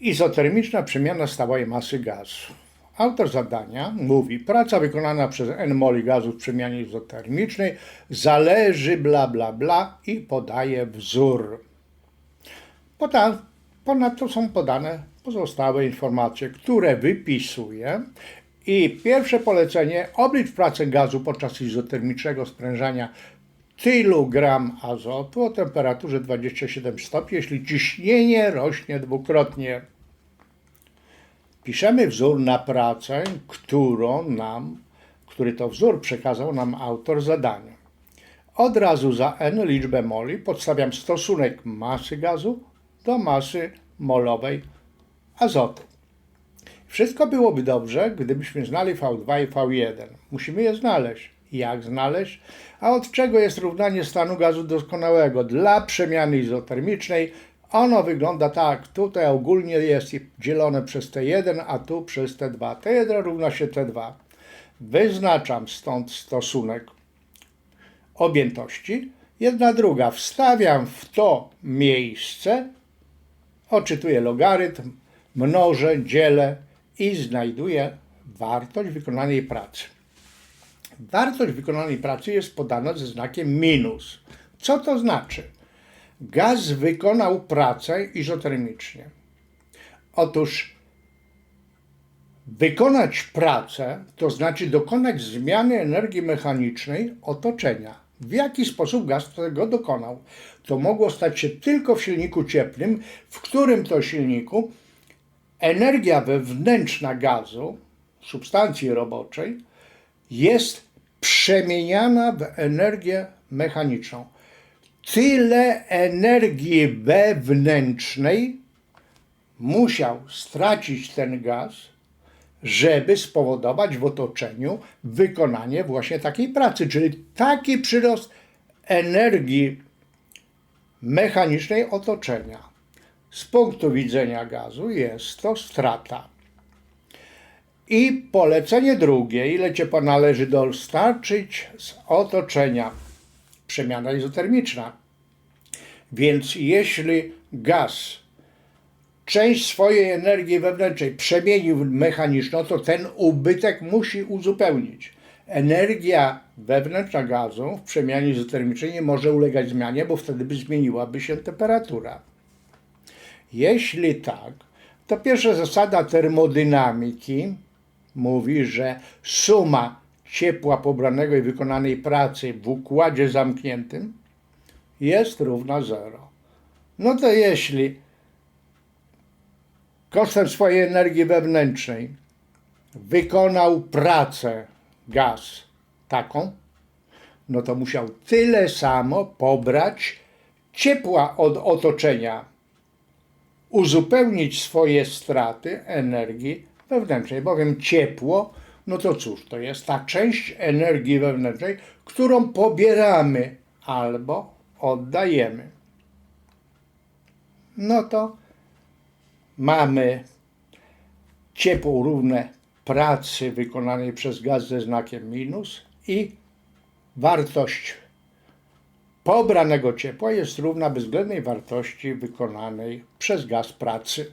Izotermiczna przemiana stałej masy gazu. Autor zadania mówi, praca wykonana przez N moli gazu w przemianie izotermicznej zależy bla bla bla i podaje wzór. Ponadto są podane pozostałe informacje, które wypisuje. I pierwsze polecenie, oblicz pracę gazu podczas izotermicznego sprężania tylu gram azotu o temperaturze 27 stopni, jeśli ciśnienie rośnie dwukrotnie. Piszemy wzór na pracę, którą nam, który to wzór przekazał nam autor zadania. Od razu za n liczbę moli podstawiam stosunek masy gazu do masy molowej azotu. Wszystko byłoby dobrze, gdybyśmy znali V2 i V1. Musimy je znaleźć. Jak znaleźć? A od czego jest równanie stanu gazu doskonałego? Dla przemiany izotermicznej ono wygląda tak. Tutaj ogólnie jest dzielone przez T1, a tu przez T2. T1 równa się T2. Wyznaczam stąd stosunek objętości. Jedna druga. Wstawiam w to miejsce, odczytuję logarytm, mnożę, dzielę i znajduję wartość wykonanej pracy. Wartość wykonanej pracy jest podana ze znakiem minus. Co to znaczy? Gaz wykonał pracę izotermicznie. Otóż wykonać pracę to znaczy dokonać zmiany energii mechanicznej otoczenia. W jaki sposób gaz tego dokonał? To mogło stać się tylko w silniku cieplnym, w którym to silniku energia wewnętrzna gazu, substancji roboczej, jest przemieniana w energię mechaniczną. Tyle energii wewnętrznej musiał stracić ten gaz, żeby spowodować w otoczeniu wykonanie właśnie takiej pracy, czyli taki przyrost energii mechanicznej otoczenia. Z punktu widzenia gazu jest to strata. I polecenie drugie, ile ciepła należy dostarczyć z otoczenia. Przemiana izotermiczna. Więc jeśli gaz część swojej energii wewnętrznej przemienił w mechaniczną, to ten ubytek musi uzupełnić. Energia wewnętrzna gazu w przemianie izotermicznej nie może ulegać zmianie, bo wtedy by zmieniłaby się temperatura. Jeśli tak, to pierwsza zasada termodynamiki mówi, że suma ciepła pobranego i wykonanej pracy w układzie zamkniętym jest równa zero. No to jeśli kosztem swojej energii wewnętrznej wykonał pracę gaz taką, no to musiał tyle samo pobrać ciepła od otoczenia, uzupełnić swoje straty energii wewnętrznej, bowiem ciepło, no to cóż, to jest ta część energii wewnętrznej, którą pobieramy albo oddajemy. No to mamy ciepło równe pracy wykonanej przez gaz ze znakiem minus i wartość pobranego ciepła jest równa bezwzględnej wartości wykonanej przez gaz pracy.